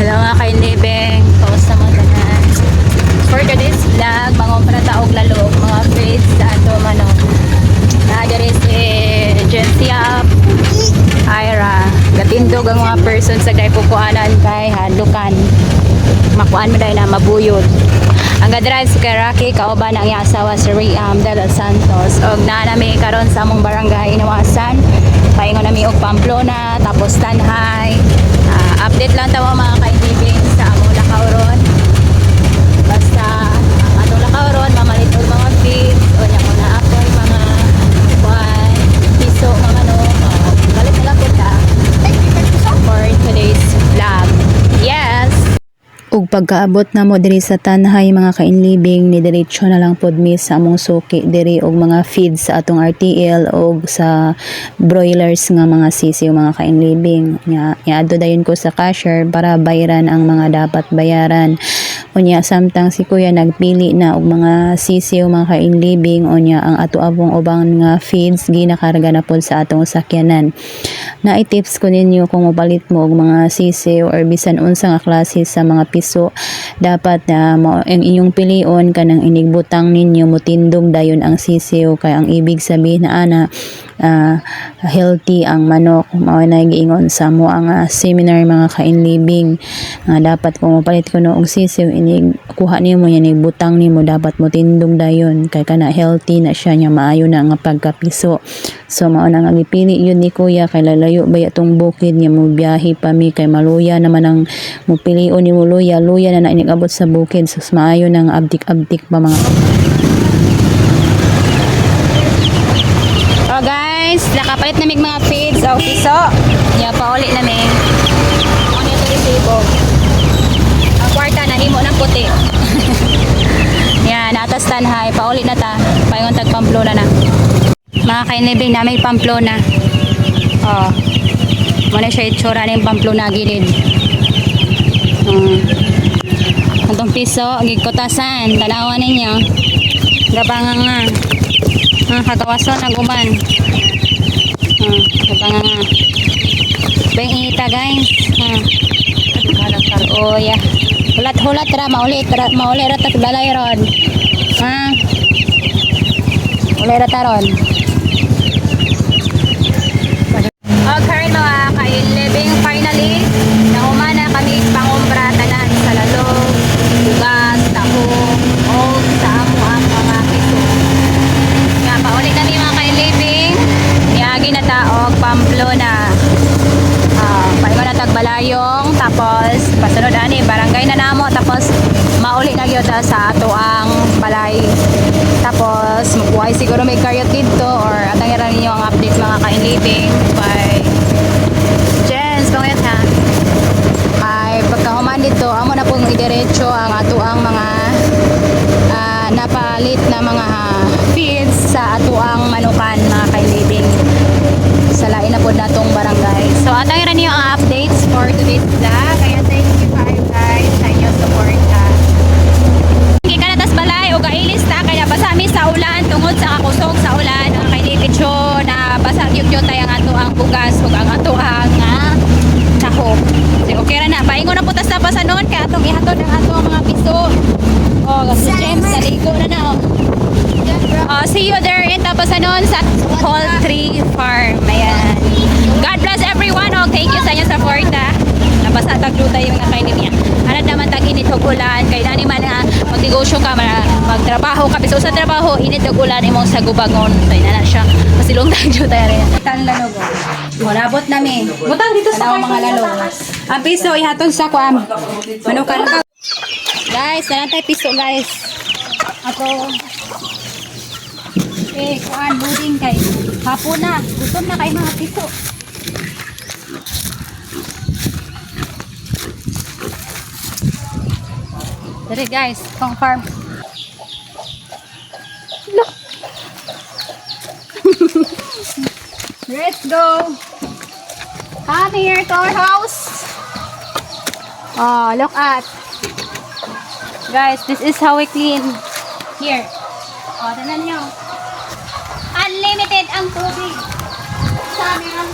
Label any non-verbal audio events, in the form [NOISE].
Hello mga kainibeng, kamusta mo tanan? For today's vlog, mangumpra taog lalog, mga feeds sa ato mano. Nagari si Jensia Ira. Gatindog ang mga person sa daipukuanan kay Hadlukan. Makuan mo dahil na mabuyod. Ang gadrive si Karaki, kauban ang iyang asawa si Riam de los Santos. Og na nami karon sa among barangay Inawasan. Paingon nami og Pamplona, tapos Tanhay. Ah, update lang tawo mga kaibigin sa among lakaw ron. Basta ang atong lakaw ron, mamalit og mga feeds, o nya ko na ako mga kuan, piso, mga ano, oh, galit na lang po ta. For today's vlog. Yes! Ug pagkaabot na mo diri sa tanhay mga kainlibing ni diretso na lang pod mi sa among suki diri og mga feeds sa atong RTL og sa broilers nga mga sisiw mga kainlibing. Nya iadto dayon ko sa cashier para bayaran ang mga dapat bayaran. Unya samtang si kuya nagpili na og mga sisiw mga kainlibing unya ang ato abong ubang nga feeds ginakarga na pod sa atong sakyanan. Na tips ko ninyo kung mapalit mo og mga sisiw or bisan unsa nga klase sa mga piso. Dapat na mo ang inyong pilion kanang inigbutang ninyo mutindog dayon ang sisiw kay ang ibig sabihin na ana ah, healthy ang manok. Mao na giingon sa mo ang ah, seminar mga kainlibing. Nga dapat kung mapalit ko no og sisiw inig kuha nimo yan igbutang nimo dapat mutindog dayon. Kay kana healthy na siya nya maayo na nga pagkapiso. So mao na nga gipili yun ni kuya kay lalayo ba atong bukid niya mo biyahe pa mi kay maluya naman ang mupilion ni mo luya luya na na inigabot sa bukid. So maayo na nga abdik-abdik pa mga Oh guys, nakapalit na mig mga feeds o piso. Ya pauli na mi. Ano ito resibo? Ang kwarta na himo ng puti. [LAUGHS] Yan, atas tanhay, pauli na ta. Paingon tag Pamplona na. Mga kainibing na may Pamplona. Oh. Muna siya itsura ng Pamplona gilid. Hmm. Antong piso, gigkotasan, tanawan ninyo. Gabangang nga. Ah, kagawason na guman. Ah, gabangang nga. Beng ita guys. Ah. Oh yeah. Hulat-hulat ra mauli ra mauli ra tak balay ron. Ha? Uli ra taron. Okay, ah, kain living finally. Naumana kami pangumbra tanan sa lalong, bugas, taho, o sa amo ang mga piso. Nga, pauli kami mga kain living. Yagi na taog, Pamplona. Ah, paingon na tagbalayong, tapos pasunod ani barangay na namo, tapos mauli na gyud sa ato ang balay. Tapos why siguro may karyot dito or atang ira ninyo ang update mga kainlibing by Jens, pangit ha. Ay pagkahuman dito, amo na pong idiretso ang ato ang mga ah, napalit na mga feeds sa ato ang manukan mga kainlibing sa lain na po natong barangay. So, atang ira niyo ang updates for today's vlog. Kaya thank you kayo guys sa inyong support ha. Hindi ka natas balay o gailis ta kaya basa mi sa ulan tungod sa kakusog sa ulan ang David Cho na basa gyud gyud tay ang ato ang bugas ug ang ato ang ah, taho. So, okay ra na. Paingon na putas na basa noon kay atong ihatod ang ato ang mga piso. Oh, si James naligo na na oh. Uh, see you there in Tapasanon sa Hall 3 Farm. Ayan. God bless everyone. Oh, thank you sa inyong support. Ha. Nabasa tagluta yung nakainim niya. Hanad naman tag init og ulan. Kay nani man nga magnegosyo ka, ma- magtrabaho ka. Biso sa trabaho, init og ulan imong sa gubagon. So, ina na siya. Masilong [LAUGHS] tagluta rin. Tan lalog. Malabot nami. Butang dito sa Ano mga lalong. Ang piso ihatod sa kuam. Manukan. Guys, nanantay piso guys. Ato eh, kuan, loading kay. Hapon na. Gutom na kay mga piso. Dere guys, pang farm. Look. [LAUGHS] Let's go. Come here to our house. Oh, look at. Guys, this is how we clean here. Oh, tingnan nyo. Ang tubig. Sa amin ang